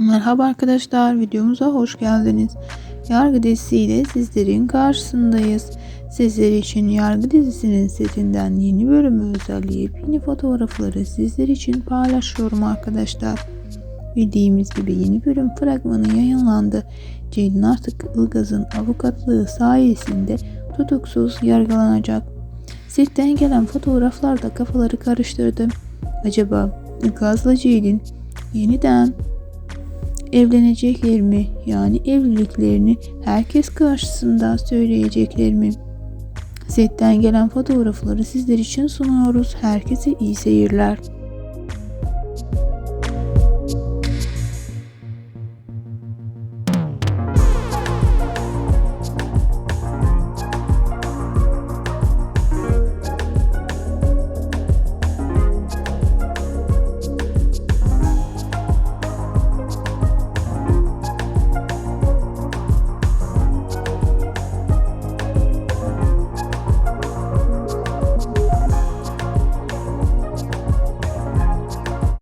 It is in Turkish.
Merhaba arkadaşlar, videomuza hoş geldiniz. Yargı dizisiyle sizlerin karşısındayız. Sizler için Yargı dizisinin setinden yeni bölümü özelliği yeni fotoğrafları sizler için paylaşıyorum arkadaşlar. Bildiğimiz gibi yeni bölüm fragmanı yayınlandı. Ceylin artık Ilgaz'ın avukatlığı sayesinde tutuksuz yargılanacak. Setten gelen fotoğraflar da kafaları karıştırdı. Acaba Ilgaz'la Ceylin yeniden evlenecekler mi? Yani evliliklerini herkes karşısında söyleyecekler mi? Setten gelen fotoğrafları sizler için sunuyoruz. Herkese iyi seyirler.